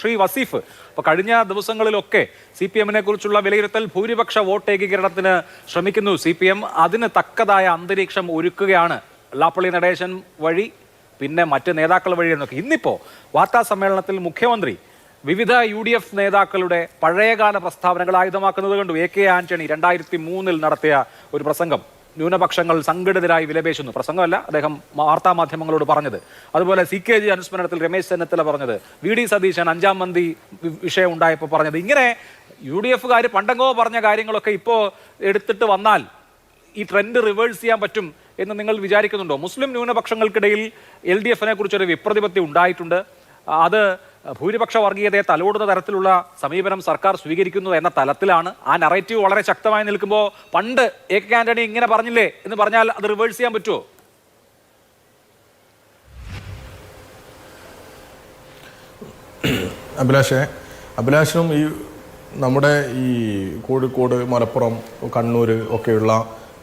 ശ്രീ വസീഫ് ഇപ്പൊ കഴിഞ്ഞ ദിവസങ്ങളിലൊക്കെ സി പി എമ്മിനെ കുറിച്ചുള്ള വിലയിരുത്തൽ ഭൂരിപക്ഷ വോട്ട് ഏകീകരണത്തിന് ശ്രമിക്കുന്നു. സി പി എം അതിന് തക്കതായ അന്തരീക്ഷം ഒരുക്കുകയാണ്. വെള്ളാപ്പള്ളി നടേശൻ വഴി പിന്നെ മറ്റ് നേതാക്കൾ വഴി എന്നൊക്കെ. ഇന്നിപ്പോ വാർത്താ സമ്മേളനത്തിൽ മുഖ്യമന്ത്രി വിവിധ യു ഡി എഫ് നേതാക്കളുടെ പഴയകാല പ്രസ്താവനകൾ ആയുധമാക്കുന്നത് കണ്ടു. എ കെ ആന്റണി രണ്ടായിരത്തി മൂന്നിൽ നടത്തിയ ഒരു പ്രസംഗം. ന്യൂനപക്ഷങ്ങൾ സംഘടിതരായി വിലപേശുന്നു. പ്രസംഗമല്ല അദ്ദേഹം വാർത്താ മാധ്യമങ്ങളോട് പറഞ്ഞത്. അതുപോലെ സി കെ ജി അനുസ്മരണത്തിൽ രമേശ് ചെന്നിത്തല പറഞ്ഞത്. വി ഡി സതീശൻ അഞ്ചാം മന്തി വിഷയം ഉണ്ടായപ്പോൾ പറഞ്ഞത്. ഇങ്ങനെ യു ഡി എഫുകാർ പണ്ടങ്ങോ പറഞ്ഞ കാര്യങ്ങളൊക്കെ ഇപ്പോൾ എടുത്തിട്ട് വന്നാൽ ഈ ട്രെൻഡ് റിവേഴ്സ് ചെയ്യാൻ പറ്റും എന്ന് നിങ്ങൾ വിചാരിക്കുന്നുണ്ടോ? മുസ്ലിം ന്യൂനപക്ഷങ്ങൾക്കിടയിൽ എൽ ഡി എഫിനെ കുറിച്ചൊരു വിപ്രതിപത്തി ഉണ്ടായിട്ടുണ്ട്. അത് ഭൂരിപക്ഷ വർഗീയതയെ തലോടുന്ന തരത്തിലുള്ള സമീപനം സർക്കാർ സ്വീകരിക്കുന്നു എന്ന തലത്തിലാണ് ആ നറേറ്റീവ് വളരെ ശക്തമായി നിൽക്കുമ്പോൾ പണ്ട് എ കെ ആന്റണി ഇങ്ങനെ പറഞ്ഞില്ലേ എന്ന് പറഞ്ഞാൽ അത് റിവേഴ്സ് ചെയ്യാൻ പറ്റുമോ? അഭിലാഷെ അഭിലാഷനും ഈ നമ്മുടെ ഈ കോഴിക്കോട് മലപ്പുറം കണ്ണൂർ ഒക്കെയുള്ള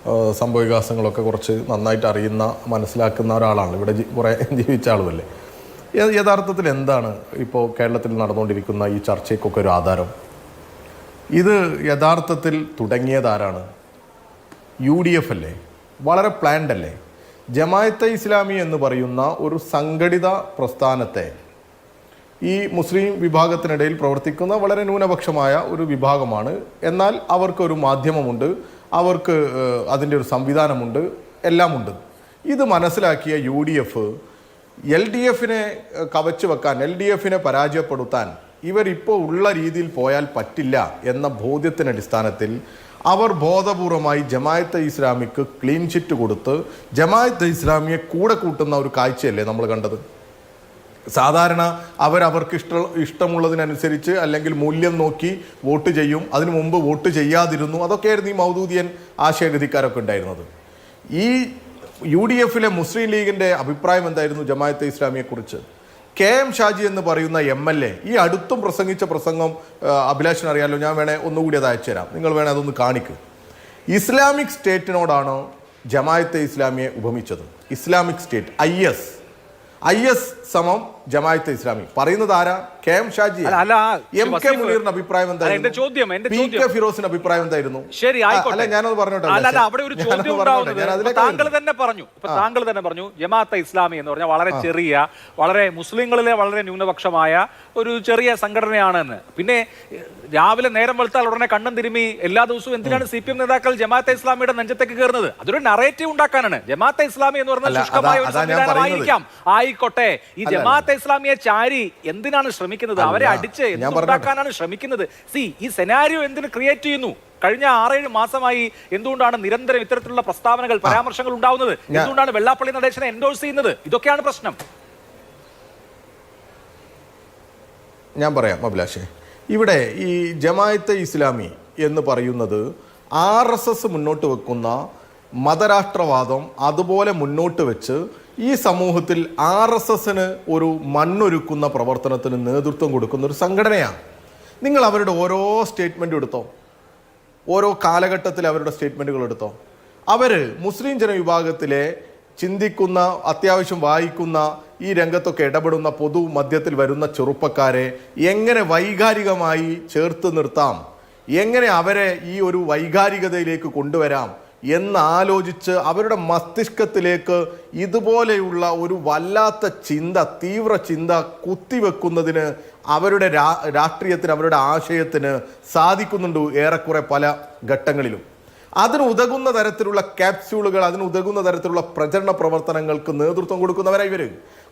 സംഭവ സംഭവവികാസങ്ങളൊക്കെ കുറച്ച് നന്നായിട്ട് അറിയുന്ന മനസ്സിലാക്കുന്ന ഒരാളാണ്. ഇവിടെ കുറേ ജീവിച്ച ആളുമല്ലേ യഥാർത്ഥത്തിൽ എന്താണ് ഇപ്പോൾ കേരളത്തിൽ നടന്നുകൊണ്ടിരിക്കുന്ന ഈ ചർച്ചയ്ക്കൊക്കെ ഒരു ആധാരം? ഇത് യഥാർത്ഥത്തിൽ തുടങ്ങിയതാരാണ്? യു ഡി എഫ് അല്ലേ? വളരെ പ്ലാൻഡ് അല്ലേ? ജമായത്തെ ഇസ്ലാമി എന്ന് പറയുന്ന ഒരു സംഘടിത പ്രസ്ഥാനത്തെ ഈ മുസ്ലിം വിഭാഗത്തിനിടയിൽ പ്രവർത്തിക്കുന്ന വളരെ ന്യൂനപക്ഷമായ ഒരു വിഭാഗമാണ്. എന്നാൽ അവർക്കൊരു മാധ്യമമുണ്ട് അവർക്ക് അതിന്റെ ഒരു സംവിധാനമുണ്ട് എല്ലാമുണ്ട്. ഇത് മനസ്സിലാക്കിയ U D F L D എഫിനെ കവച്ചു വെക്കാൻ എൽ ഡി എഫിനെ പരാജയപ്പെടുത്താൻ ഇവരിപ്പോൾ ഉള്ള രീതിയിൽ പോയാൽ പറ്റില്ല എന്ന ബോധ്യത്തിന്റെ അടിസ്ഥാനത്തിൽ അവർ ബോധപൂർവമായി ജമായത്തെ ഇസ്ലാമിക്ക് ക്ലീൻ ചിറ്റ് കൊടുത്ത് ജമായത്തെ ഇസ്ലാമിയെ കൂടെ കൂട്ടുന്ന ഒരു കാഴ്ചയല്ലേ നമ്മൾ കണ്ടത്? സാധാരണ അവരവർക്ക് ഇഷ്ട ഇഷ്ടമുള്ളതിനനുസരിച്ച് അല്ലെങ്കിൽ മൂല്യം നോക്കി വോട്ട് ചെയ്യും അതിനു മുമ്പ് വോട്ട് ചെയ്യാതിരുന്നു അതൊക്കെയായിരുന്നു ഈ മൗദൂദിയൻ ആശയഗതിക്കാരൊക്കെ ഉണ്ടായിരുന്നത്. ഈ യു ഡി എഫിലെ മുസ്ലിം ലീഗിന്റെ അഭിപ്രായം എന്തായിരുന്നു ജമായത്തെ ഇസ്ലാമിയെക്കുറിച്ച് കെ എം ഷാജി എന്ന് പറയുന്ന എം എൽ എ ഈ അടുത്തും പ്രസംഗിച്ച പ്രസംഗം അഭിലാഷിന് അറിയാലോ ഞാൻ വേണേ ഒന്നുകൂടി അത് അയച്ചു തരാം. നിങ്ങൾ വേണേ അതൊന്ന് കാണിക്ക്. ഇസ്ലാമിക് സ്റ്റേറ്റിനോടാണ് ജമായത്തെ ഇസ്ലാമിയെ ഉപമിച്ചത്? Islamic State I S. I S സമം ജമായത്തെ ഇസ്ലാമി. പറയുന്നത് ആരാ? കെ എം ഷാജി അല്ല, എം കെ മുനീറിന്റെ അഭിപ്രായം എന്തായിരുന്നു? ചോദ്യം, എന്റെ പി കെ. ഫിറോസിന്റെ അഭിപ്രായം എന്തായിരുന്നു? ശരി ആയിക്കോട്ടെ അല്ല ഞാനത് പറഞ്ഞോട്ടെ അല്ല അവിടെ ഒരു ചോദ്യം താങ്കൾ തന്നെ പറഞ്ഞു ഇപ്പൊ താങ്കൾ തന്നെ പറഞ്ഞു ജമാഅത്തെ ഇസ്ലാമി എന്ന് പറഞ്ഞാൽ വളരെ ചെറിയ വളരെ മുസ്ലിങ്ങളിലെ വളരെ ന്യൂനപക്ഷമായ ഒരു ചെറിയ സംഘടനയാണെന്ന്. പിന്നെ രാവിലെ നേരം വെളുത്താൽ ഉടനെ കണ്ണും തിരുമി എല്ലാ ദിവസവും എന്തിനാണ് സി പി എം നേതാക്കൾ ജമാഅത്തെ ഇസ്ലാമിയുടെ നെഞ്ചത്തേക്ക് കയറുന്നത്? അതൊരു നറേറ്റീവ് ഉണ്ടാക്കാനാണ്. ജമാഅത്തെ ഇസ്ലാമി എന്ന് പറഞ്ഞാൽ ശുഷ്കമായ ഒരു സംവിധാനമായിരിക്കാം ആയിക്കോട്ടെ ഈ ജമാഅത്തെ ഇസ്ലാമിയെ ചാരി എന്തിനാണ് ശ്രമിക്കുന്നത് അവരെ അടിച്ച്. എന്തുണ്ടാക്കാനാണ് ശ്രമിക്കുന്നത്. സി ഈ സെനാരിയോ എന്തിന് ക്രിയേറ്റ് ചെയ്യുന്നു? കഴിഞ്ഞ ആറേഴ് മാസമായി എന്തുകൊണ്ടാണ് നിരന്തരം ഇത്തരത്തിലുള്ള പ്രസ്താവനകൾ പരാമർശങ്ങൾ ഉണ്ടാവുന്നത്? എന്തുകൊണ്ടാണ് വെള്ളാപ്പള്ളി നടേശനെ എൻഡോഴ്സ് ചെയ്യുന്നത്? ഇതൊക്കെയാണ് പ്രശ്നം. ഞാൻ പറയാം അഭിലാഷേ. ഇവിടെ ഈ ജമായത്തെ ഇസ്ലാമി എന്ന് പറയുന്നത് ആർ എസ് എസ് മുന്നോട്ട് വെക്കുന്ന മതരാഷ്ട്രവാദം അതുപോലെ മുന്നോട്ട് വെച്ച് ഈ സമൂഹത്തിൽ ആർ എസ് എസിന് ഒരു മണ്ണൊരുക്കുന്ന പ്രവർത്തനത്തിന് നേതൃത്വം കൊടുക്കുന്ന ഒരു സംഘടനയാണ്. നിങ്ങൾ അവരുടെ ഓരോ സ്റ്റേറ്റ്മെന്റും എടുത്തോ ഓരോ കാലഘട്ടത്തിൽ അവരുടെ സ്റ്റേറ്റ്മെന്റുകൾ എടുത്തോ അവർ മുസ്ലിം ജനവിഭാഗത്തിലെ ചിന്തിക്കുന്ന അത്യാവശ്യം വായിക്കുന്ന ഈ രംഗത്തൊക്കെ ഇടപെടുന്ന പൊതു മധ്യത്തിൽ വരുന്ന ചെറുപ്പക്കാരെ എങ്ങനെ വൈകാരികമായി ചേർത്ത് നിർത്താം എങ്ങനെ അവരെ ഈ ഒരു വൈകാരികതയിലേക്ക് കൊണ്ടുവരാം എന്നാലോചിച്ച് അവരുടെ മസ്തിഷ്കത്തിലേക്ക് ഇതുപോലെയുള്ള ഒരു വല്ലാത്ത ചിന്ത തീവ്ര ചിന്ത കുത്തിവെക്കുന്നതിന് അവരുടെ രാഷ്ട്രീയത്തിന് അവരുടെ ആശയത്തിന് സാധിക്കുന്നുണ്ട് ഏറെക്കുറെ പല ഘട്ടങ്ങളിലും. അതിന് ഉതകുന്ന തരത്തിലുള്ള ക്യാപ്സ്യൂളുകൾ അതിന് ഉതകുന്ന തരത്തിലുള്ള പ്രചരണ പ്രവർത്തനങ്ങൾക്ക് നേതൃത്വം കൊടുക്കുന്നവരായി ഇവർ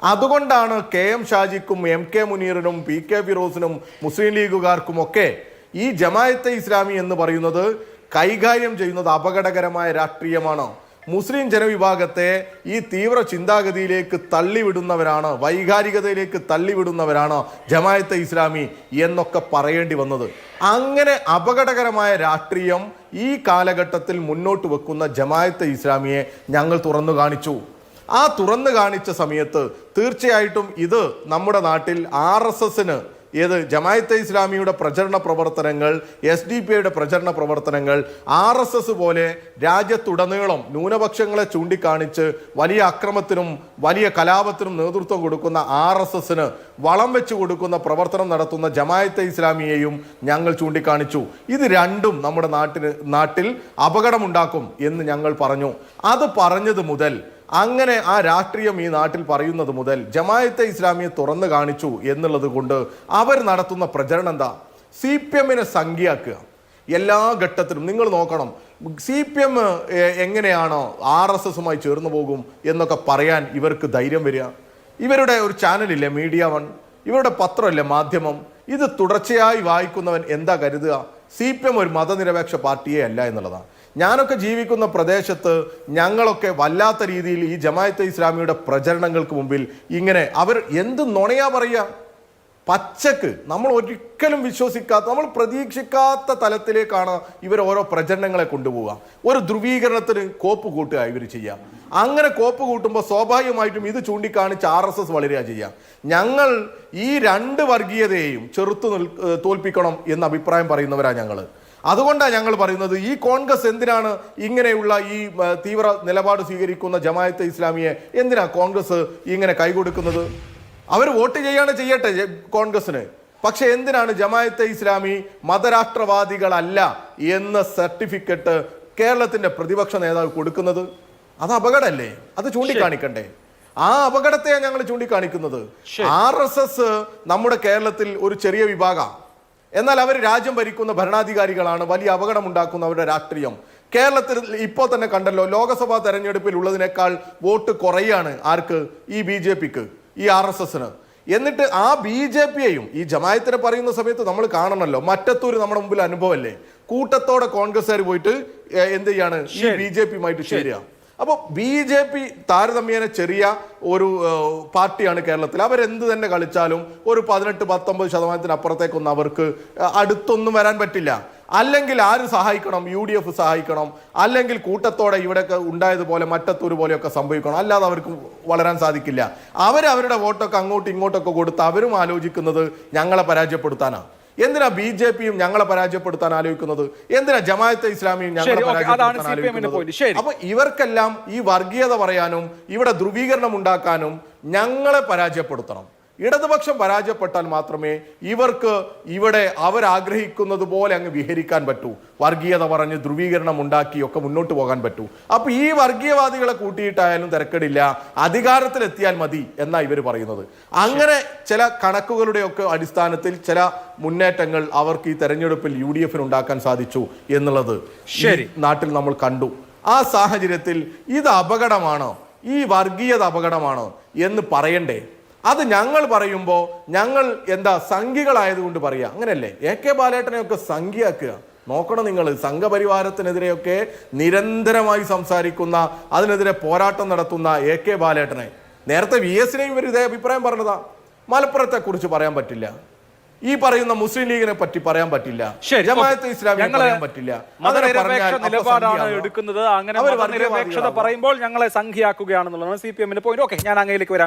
അതുകൊണ്ടാണ് കെ എം ഷാജിക്കും എം കെ മുനീറിനും പി കെ ഫിറോസിനും മുസ്ലിം ലീഗുകാർക്കും ഒക്കെ ഈ ജമായത്തെ ഇസ്ലാമി എന്ന് പറയുന്നത് കൈകാര്യം ചെയ്യുന്നത് അപകടകരമായ രാഷ്ട്രീയമാണ്. മുസ്ലിം ജനവിഭാഗത്തെ ഈ തീവ്ര ചിന്താഗതിയിലേക്ക് തള്ളിവിടുന്നവരാണ് വൈകാരികതയിലേക്ക് തള്ളിവിടുന്നവരാണ് ജമായത്തെ ഇസ്ലാമി എന്നൊക്കെ പറയേണ്ടി വന്നത്. അങ്ങനെ അപകടകരമായ രാഷ്ട്രീയം ഈ കാലഘട്ടത്തിൽ മുന്നോട്ട് വെക്കുന്ന ജമായത്തെ ഇസ്ലാമിയെ ഞങ്ങൾ തുറന്നു കാണിച്ചു. ആ തുറന്നു കാണിച്ച സമയത്ത് തീർച്ചയായിട്ടും ഇത് നമ്മുടെ നാട്ടിൽ ആർ എസ് എസിന് ഏത് ജമായത്തെ ഇസ്ലാമിയുടെ പ്രചരണ പ്രവർത്തനങ്ങൾ എസ് ഡി പി ഐയുടെ പ്രചരണ പ്രവർത്തനങ്ങൾ ആർ എസ് എസ് പോലെ രാജ്യത്തുടനീളം ന്യൂനപക്ഷങ്ങളെ ചൂണ്ടിക്കാണിച്ച് വലിയ അക്രമത്തിനും വലിയ കലാപത്തിനും നേതൃത്വം കൊടുക്കുന്ന ആർ എസ് എസിന് വളം വെച്ച് കൊടുക്കുന്ന പ്രവർത്തനം നടത്തുന്ന ജമായത്തെ ഇസ്ലാമിയെയും ഞങ്ങൾ ചൂണ്ടിക്കാണിച്ചു. ഇത് രണ്ടും നമ്മുടെ നാട്ടിന് നാട്ടിൽ അപകടമുണ്ടാക്കും എന്ന് ഞങ്ങൾ പറഞ്ഞു. അത് പറഞ്ഞത് മുതൽ അങ്ങനെ ആ രാഷ്ട്രീയം ഈ നാട്ടിൽ പറയുന്നത് മുതൽ ജമായത്തെ ഇസ്ലാമിയെ തുറന്നു കാണിച്ചു എന്നുള്ളത് കൊണ്ട് അവർ നടത്തുന്ന പ്രചരണം എന്താ? സി പി എമ്മിനെ സംഖ്യയാക്കുക. എല്ലാ ഘട്ടത്തിലും നിങ്ങൾ നോക്കണം. സി പി എം എങ്ങനെയാണോ ആർ എസ് എസുമായി ചേർന്ന് പോകും എന്നൊക്കെ പറയാൻ ഇവർക്ക് ധൈര്യം വരിക. ഇവരുടെ ഒരു ചാനലില്ലേ മീഡിയ വൺ? ഇവരുടെ പത്രമല്ലേ മാധ്യമം? ഇത് തുടർച്ചയായി വായിക്കുന്നവൻ എന്താ കരുതുക? സി പി എം ഒരു മതനിരപേക്ഷ പാർട്ടിയേ അല്ല എന്നുള്ളതാണ്. ഞാനൊക്കെ ജീവിക്കുന്ന പ്രദേശത്ത് ഞങ്ങളൊക്കെ വല്ലാത്ത രീതിയിൽ ഈ ജമായത്തെ ഇസ്ലാമിയുടെ പ്രചരണങ്ങൾക്ക് മുമ്പിൽ ഇങ്ങനെ അവർ എന്ത് നുണയാ പറയുക? പച്ചക്ക് നമ്മൾ ഒരിക്കലും വിശ്വസിക്കാത്ത നമ്മൾ പ്രതീക്ഷിക്കാത്ത തലത്തിലേക്കാണ് ഇവർ ഓരോ പ്രചരണങ്ങളെ കൊണ്ടുപോവുക. ഒരു ധ്രുവീകരണത്തിന് കോപ്പ് കൂട്ടുക ഇവർ ചെയ്യാം അങ്ങനെ കോപ്പ് കൂട്ടുമ്പോൾ സ്വാഭാവികമായിട്ടും ഇത് ചൂണ്ടിക്കാണിച്ച് ആർ എസ് എസ് വളരുക ചെയ്യാം ഞങ്ങൾ ഈ രണ്ട് വർഗീയതയെയും ചെറുത്തു തോൽപ്പിക്കണം എന്ന് അഭിപ്രായം പറയുന്നവരാണ് ഞങ്ങൾ അതുകൊണ്ടാണ് ഞങ്ങൾ പറയുന്നത് ഈ കോൺഗ്രസ് എന്തിനാണ് ഇങ്ങനെയുള്ള ഈ തീവ്ര നിലപാട് സ്വീകരിക്കുന്ന ജമായത്തെ ഇസ്ലാമിയെ എന്തിനാണ് കോൺഗ്രസ് ഇങ്ങനെ കൈകൊടുക്കുന്നത്? അവർ വോട്ട് ചെയ്യാണ് ചെയ്യട്ടെ കോൺഗ്രസിന് പക്ഷെ എന്തിനാണ് ജമായത്തെ ഇസ്ലാമി മതരാഷ്ട്രവാദികളല്ല എന്ന സർട്ടിഫിക്കറ്റ് കേരളത്തിന്റെ പ്രതിപക്ഷ നേതാവ് കൊടുക്കുന്നത്? അത് അപകടമല്ലേ അത് ചൂണ്ടിക്കാണിക്കണ്ടേ? ആ അപകടത്തെയാണ് ഞങ്ങൾ ചൂണ്ടിക്കാണിക്കുന്നത്. ആർ എസ് എസ് നമ്മുടെ കേരളത്തിൽ ഒരു ചെറിയ വിഭാഗം. എന്നാൽ അവർ രാജ്യം ഭരിക്കുന്ന ഭരണാധികാരികളാണ്. വലിയ അപകടം ഉണ്ടാക്കുന്ന അവരുടെ രാഷ്ട്രീയം. കേരളത്തിൽ ഇപ്പോൾ തന്നെ കണ്ടല്ലോ ലോക്സഭാ തെരഞ്ഞെടുപ്പിൽ ഉള്ളതിനേക്കാൾ വോട്ട് കുറയാണ് ആർക്ക്? ഈ ബി ജെ പിക്ക് ഈ ആർ എസ് എസിന്. എന്നിട്ട് ആ ബി ജെ പിയെയും ഈ ജമായത്തിനെ പറയുന്ന സമയത്ത് നമ്മൾ കാണണമല്ലോ മറ്റത്തൂര് നമ്മുടെ മുമ്പിൽ അനുഭവമല്ലേ? കൂട്ടത്തോടെ കോൺഗ്രസ്സുകാർ പോയിട്ട് എന്ത് ചെയ്യാണ്? ഈ ബി ജെ പിയുമായിട്ട് ചേരുക. അപ്പോൾ ബി ജെ പി താരതമ്യേന ചെറിയ ഒരു പാർട്ടിയാണ് കേരളത്തിൽ. അവരെന്ത് തന്നെ കളിച്ചാലും ഒരു പതിനെട്ട് പത്തൊമ്പത് ശതമാനത്തിന് അപ്പുറത്തേക്കൊന്നും അവർക്ക് അടുത്തൊന്നും വരാൻ പറ്റില്ല. അല്ലെങ്കിൽ ആര് സഹായിക്കണം? യു ഡി എഫ് സഹായിക്കണം. അല്ലെങ്കിൽ കൂട്ടത്തോടെ ഇവിടെയൊക്കെ ഉണ്ടായതുപോലെ മറ്റത്തൂർ പോലെയൊക്കെ സംഭവിക്കണം. അല്ലാതെ അവർക്ക് വളരാൻ സാധിക്കില്ല. അവരവരുടെ വോട്ടൊക്കെ അങ്ങോട്ടും ഇങ്ങോട്ടൊക്കെ കൊടുത്ത് അവരും ആലോചിക്കുന്നത് ഞങ്ങളെ പരാജയപ്പെടുത്താനാണ് എന്തിനാ ബി ജെ പിയും ഞങ്ങളെ പരാജയപ്പെടുത്താൻ ആലോചിക്കുന്നത്? എന്തിനാ ജമാഅത്തെ ഇസ്ലാമിയും ഞങ്ങളെ പരാജയപ്പെടുത്താൻ. ആലോചിക്കുന്നത്? അപ്പൊ ഇവർക്കെല്ലാം ഈ വർഗീയത പറയാനും ഇവിടെ ധ്രുവീകരണം ഉണ്ടാക്കാനും ഞങ്ങളെ പരാജയപ്പെടുത്തണം. ഇടതുപക്ഷം പരാജയപ്പെട്ടാൽ മാത്രമേ ഇവർക്ക് ഇവിടെ അവരാഗ്രഹിക്കുന്നത് പോലെ അങ്ങ് വിഹരിക്കാൻ പറ്റൂ. വർഗീയത പറഞ്ഞ് ധ്രുവീകരണം ഉണ്ടാക്കി ഒക്കെ മുന്നോട്ട് പോകാൻ പറ്റൂ. അപ്പൊ ഈ വർഗീയവാദികളെ കൂട്ടിയിട്ടായാലും തിരക്കടില്ല. അധികാരത്തിലെത്തിയാൽ മതി എന്നാ ഇവർ പറയുന്നത്. അങ്ങനെ ചില കണക്കുകളുടെയൊക്കെ അടിസ്ഥാനത്തിൽ ചില മുന്നേറ്റങ്ങൾ അവർക്ക് ഈ തെരഞ്ഞെടുപ്പിൽ യു ഡി എഫിന് ഉണ്ടാക്കാൻ സാധിച്ചു എന്നുള്ളത് ശരി. നാട്ടിൽ നമ്മൾ കണ്ടു. ആ സാഹചര്യത്തിൽ ഇത് അപകടമാണോ? ഈ വർഗീയത അപകടമാണോ എന്ന് പറയണ്ടേ? അത് ഞങ്ങൾ പറയുമ്പോൾ ഞങ്ങൾ എന്താ സംഘികളായതുകൊണ്ട് പറയുക. അങ്ങനെയല്ലേ എ കെ ബാലേട്ടനെയൊക്കെ സംഖ്യയാക്കുക നോക്കണം നിങ്ങൾ സംഘപരിവാരത്തിനെതിരെയൊക്കെ നിരന്തരമായി സംസാരിക്കുന്ന അതിനെതിരെ പോരാട്ടം നടത്തുന്ന എ കെ ബാലേട്ടനെ. നേരത്തെ വി എസിനെയും ഇവർ ഇതേ അഭിപ്രായം പറഞ്ഞതാ. മലപ്പുറത്തെ കുറിച്ച് പറയാൻ പറ്റില്ല. ഈ പറയുന്ന മുസ്ലിം ലീഗിനെ പറ്റി പറയാൻ പറ്റില്ല. ജമാഅത്തെ. ഇസ്ലാമിനെ പറയാൻ പറ്റില്ല. നിലപാടാണ് എടുക്കുന്നത്. അങ്ങനെ പറയുമ്പോൾ ഞങ്ങളെ സംഖ്യയാക്കുകയാണെന്നുള്ളതാണ് സി പി എമ്മിന്റെ പോയിന്റ് ഓക്കെ ഞാൻ അങ്ങയിലേക്ക് വരാം.